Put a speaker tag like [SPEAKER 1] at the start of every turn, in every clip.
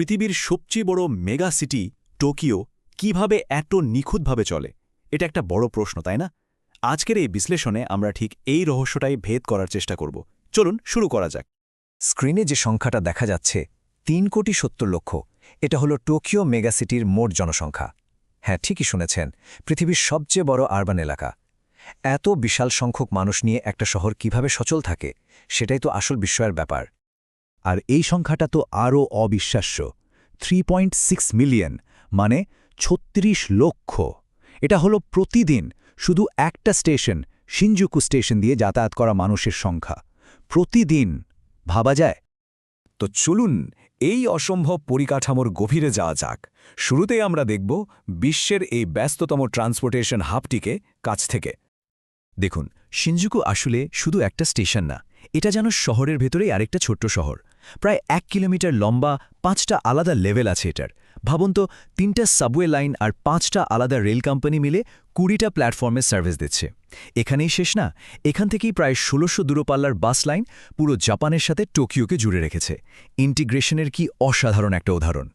[SPEAKER 1] পৃথিবীর সবচেয়ে বড় মেগা সিটি টোকিও কীভাবে এত নিখুঁতভাবে চলে? এটা একটা বড় প্রশ্ন, তাই না? আজকের এই বিশ্লেষণে আমরা ঠিক এই রহস্যটাই ভেদ করার চেষ্টা করব। চলুন শুরু করা যাক।
[SPEAKER 2] স্ক্রিনে যে সংখ্যাটা দেখা যাচ্ছে, তিন কোটি সত্তর লক্ষ, এটা হলো টোকিও মেগাসিটির মোট জনসংখ্যা। হ্যাঁ ঠিকই শুনেছেন, পৃথিবীর সবচেয়ে বড় আরবান এলাকা। এত বিশাল সংখ্যক মানুষ নিয়ে একটা শহর কীভাবে সচল থাকে, সেটাই তো আসল বিস্ময়ের ব্যাপার।
[SPEAKER 3] আর এই সংখ্যাটা তো আরও অবিশ্বাস্য। থ্রি মিলিয়ন মানে ছত্রিশ লক্ষ। এটা হলো প্রতিদিন শুধু একটা স্টেশন, সিনজুকু স্টেশন দিয়ে যাতায়াত করা মানুষের সংখ্যা। প্রতিদিন, ভাবা যায়?
[SPEAKER 2] তো চলুন এই অসম্ভব পরিকাঠামোর গভীরে যাওয়া যাক। শুরুতেই আমরা দেখব বিশ্বের এই ব্যস্ততম ট্রান্সপোর্টেশন হাবটিকে কাছ থেকে। দেখুন, সিনজুকু আসলে শুধু একটা স্টেশন না, এটা যেন শহরের ভেতরেই আরেকটা ছোট্ট শহর। প্রায় এক কিলোমিটার লম্বা পাঁচটা আলাদা লেভেল আছে এটার। ভাবুন তো, তিনটা সাবওয়ে লাইন আর পাঁচটা আলাদা রেল কোম্পানি মিলে কুড়িটা প্ল্যাটফর্মে সার্ভিস দিচ্ছে। এখানেই শেষ না? এখান থেকেই প্রায় ষোলোশো দূরপাল্লার বাস লাইন পুরো জাপানের সাথে টোকিওকে জুড়ে রেখেছে। ইন্টিগ্রেশনের কি অসাধারণ একটা উদাহরণ।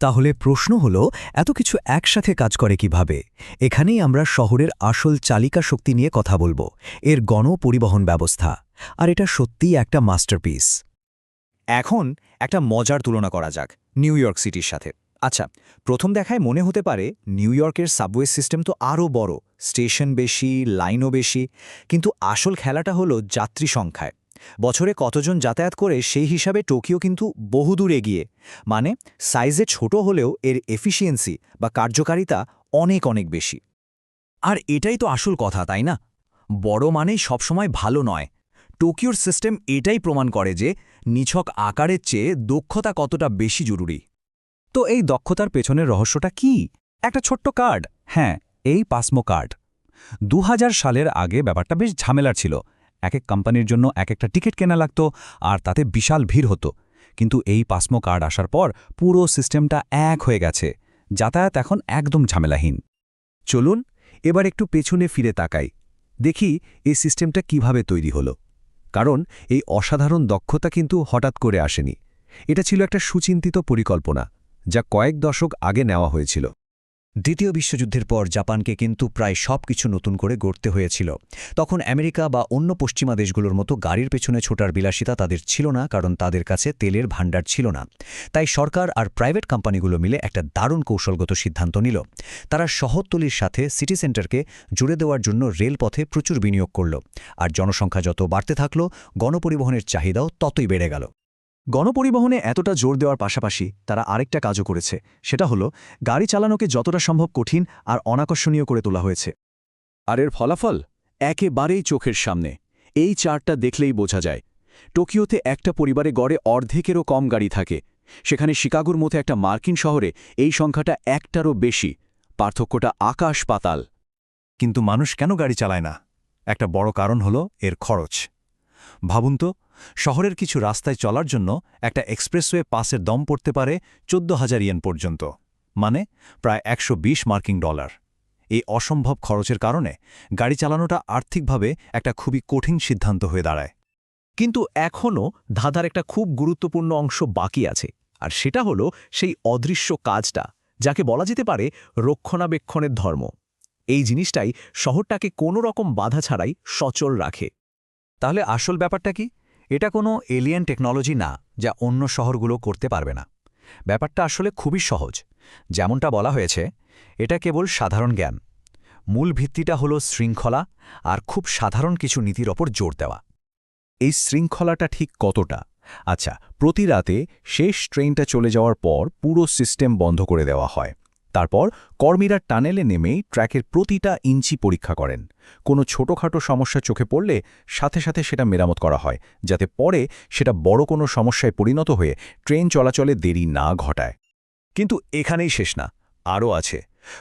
[SPEAKER 2] তাহলে প্রশ্ন হল, এত কিছু একসাথে কাজ করে কীভাবে? এখানেই আমরা শহরের আসল চালিকা শক্তি নিয়ে কথা বলব। এর গণপরিবহন ব্যবস্থা। আর এটা সত্যিই একটা মাস্টারপিস। এখন একটা মজার তুলনা করা যাক, নিউ ইয়র্ক সিটির সাথে। আচ্ছা প্রথম দেখায় মনে হতে পারে নিউ ইয়র্কের সাবওয়ে সিস্টেম তো আরও বড়, স্টেশন বেশি, লাইনও বেশি, কিন্তু আসল খেলাটা হলো যাত্রী সংখ্যায়। বছরে কতজন যাতায়াত করে সেই হিসাবে টোকিও কিন্তু বহুদূর এগিয়ে মানে সাইজে ছোট হলেও এর এফিসিয়েন্সি বা কার্যকারিতা অনেক অনেক বেশি। আর এটাই তো আসল কথা, তাই না? বড় মানেই সবসময় ভালো নয়। টোকিওর সিস্টেম এটাই প্রমাণ করে যে নিছক আকারের চেয়ে দক্ষতা কতটা বেশি জরুরি? তো এই দক্ষতার পেছনের রহস্যটা কি? একটা ছোট্ট কার্ড। হ্যাঁ এই পাসমো কার্ড। দু হাজার সালের আগে ব্যাপারটা বেশ ঝামেলার ছিল। এক এক কোম্পানির জন্য এক একটা টিকিট কেনা লাগতো আর তাতে বিশাল ভিড় হতো। কিন্তু এই পাসমো কার্ড আসার পর পুরো সিস্টেমটা এক হয়ে গেছে। যাতায়াত এখন একদম ঝামেলাহীন। চলুন, এবার একটু পেছনে ফিরে তাকাই। দেখি এই সিস্টেমটা কীভাবে তৈরি হলো। কারণ এই অসাধারণ দক্ষতা কিন্তু হঠাৎ করে আসেনি। এটা ছিল একটা সুচিন্তিত পরিকল্পনা, যা কয়েক দশক আগে নেওয়া হয়েছিল। দ্বিতীয় বিশ্বযুদ্ধের পর জাপানকে কিন্তু প্রায় সব কিছু নতুন করে গড়তে হয়েছিল। তখন আমেরিকা বা অন্য পশ্চিমা দেশগুলোর মতো গাড়ির পেছনে ছোটার বিলাসিতা তাদের ছিল না, কারণ তাদের কাছে তেলের ভাণ্ডার ছিল না। তাই সরকার আর প্রাইভেট কোম্পানিগুলো মিলে একটা দারুণ কৌশলগত সিদ্ধান্ত নিল। তারা শহরতলির সাথে সিটি সেন্টারকে জুড়ে দেওয়ার জন্য রেলপথে প্রচুর বিনিয়োগ করল। আর জনসংখ্যা যত বাড়তে থাকল, গণপরিবহনের চাহিদাও ততই বেড়ে গেল। গণপরিবহনে এতটা জোর দেওয়ার পাশাপাশি তারা আরেকটা কাজও করেছে সেটা হলো গাড়ি চালানোকে যতটা সম্ভব কঠিন আর অনাকর্ষণীয় করে তোলা হয়েছে।
[SPEAKER 1] আর এর ফলাফল? একেবারেই চোখের সামনে। এই চারটা দেখলেই বোঝা যায়। টোকিওতে একটা পরিবারে গড়ে অর্ধেকেরও কম গাড়ি থাকে। সেখানে শিকাগোর মতো একটা মার্কিন শহরে এই সংখ্যাটা একটারও বেশি। পার্থক্যটা আকাশ পাতাল।
[SPEAKER 3] কিন্তু মানুষ কেন গাড়ি চালায় না? একটা বড় কারণ হল এর খরচ। ভাবুন তো শহরের কিছু রাস্তায় চলার জন্য একটা এক্সপ্রেসওয়ে পাসের দম পড়তে পারে চোদ্দ হাজার ইয়েন পর্যন্ত মানে প্রায় একশো বিশ মার্কিং ডলার। এই অসম্ভব খরচের কারণে গাড়ি চালানোটা আর্থিকভাবে একটা খুবই কঠিন সিদ্ধান্ত হয়ে দাঁড়ায়।
[SPEAKER 2] কিন্তু এখনও ধাঁধার একটা খুব গুরুত্বপূর্ণ অংশ বাকি আছে, আর সেটা হলো সেই অদৃশ্য কাজটা, যাকে বলা যেতে পারে রক্ষণাবেক্ষণের ধর্ম। এই জিনিসটাই শহরটাকে কোনো রকম বাধা ছাড়াই সচল রাখে।
[SPEAKER 3] তাহলে আসল ব্যাপারটা কি? এটা কোনো এলিয়েন টেকনোলজি না যা অন্য শহরগুলো করতে পারবে না। ব্যাপারটা আসলে খুবই সহজ। যেমনটা বলা হয়েছে, এটা কেবল সাধারণ জ্ঞান। মূল ভিত্তিটা হলো শৃঙ্খলা আর খুব সাধারণ কিছু নীতির ওপর জোর দেওয়া। এই শৃঙ্খলাটা ঠিক কতটা? আচ্ছা প্রতি রাতে শেষ ট্রেনটা চলে যাওয়ার পর পুরো সিস্টেম বন্ধ করে দেওয়া হয়। তারপর কর্মীরা টানেলে নেমেই ট্র্যাকের প্রতিটা ইঞ্চি পরীক্ষা করেন। কোনো ছোটখাটো সমস্যা চোখে পড়লে সাথে সাথে সেটা মেরামত করা হয়, যাতে পরে সেটা বড় কোনো সমস্যায় পরিণত হয়ে ট্রেন চলাচলে দেরি না ঘটায়। কিন্তু এখানেই শেষ না, আরও আছে।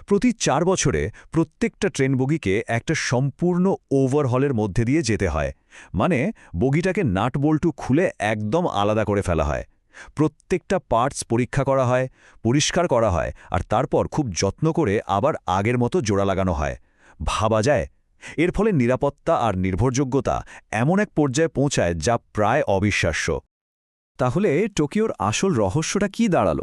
[SPEAKER 3] প্রতি চার বছরে প্রত্যেকটা ট্রেন বগিকে একটা সম্পূর্ণ ওভারহলের মধ্যে দিয়ে যেতে হয়। মানে বগিটাকে নাট বল্টু খুলে একদম আলাদা করে ফেলা হয়। প্রত্যেকটা পার্টস পরীক্ষা করা হয়, পরিষ্কার করা হয় আর তারপর খুব যত্ন করে আবার আগের মতো জোড়া লাগানো হয়। ভাবা যায়, এর ফলে নিরাপত্তা আর নির্ভরযোগ্যতা এমন এক পর্যায়ে পৌঁছায় যা প্রায় অবিশ্বাস্য।
[SPEAKER 1] তাহলে টোকিওর আসল রহস্যটা কি দাঁড়াল?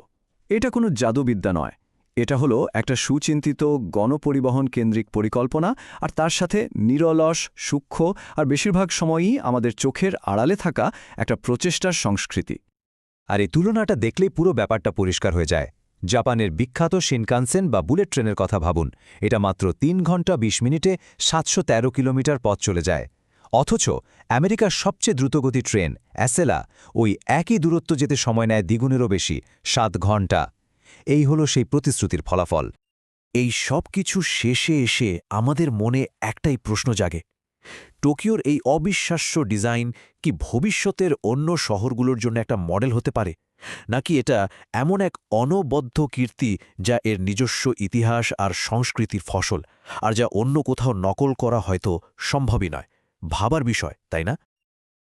[SPEAKER 1] এটা কোনো জাদুবিদ্যা নয়। এটা হলো একটা সুচিন্তিত, গণপরিবহন কেন্দ্রিক পরিকল্পনা আর তার সাথে নিরলস, সূক্ষ্ম আর বেশিরভাগ সময়ই আমাদের চোখের আড়ালে থাকা একটা প্রচেষ্টার সংস্কৃতি।
[SPEAKER 3] আর এই তুলনাটা দেখলেই পুরো ব্যাপারটা পরিষ্কার হয়ে যায়। জাপানের বিখ্যাত শিনকানসেন বা বুলেট ট্রেনের কথা ভাবুন। এটা মাত্র তিন ঘণ্টা ২০ মিনিটে সাতশো তেরো কিলোমিটার পথ চলে যায়। অথচ আমেরিকার সবচেয়ে দ্রুতগতি ট্রেন, অ্যাসেলা, ওই একই দূরত্ব যেতে সময় নেয় দ্বিগুণেরও বেশি, সাত ঘণ্টা। এই হলো সেই প্রতিশ্রুতির ফলাফল।
[SPEAKER 4] এই সব কিছু শেষে এসে আমাদের মনে একটাই প্রশ্ন জাগে। টোকিওর এই অবিশ্বাস্য ডিজাইন কি ভবিষ্যতের অন্য শহরগুলোর জন্য একটা মডেল হতে পারে? নাকি এটা এমন এক অনবদ্ধ কীর্তি যা এর নিজস্ব ইতিহাস আর সংস্কৃতির ফসল, আর যা অন্য কোথাও নকল করা হয়তো সম্ভবই নয়? ভাবার বিষয়, তাই না?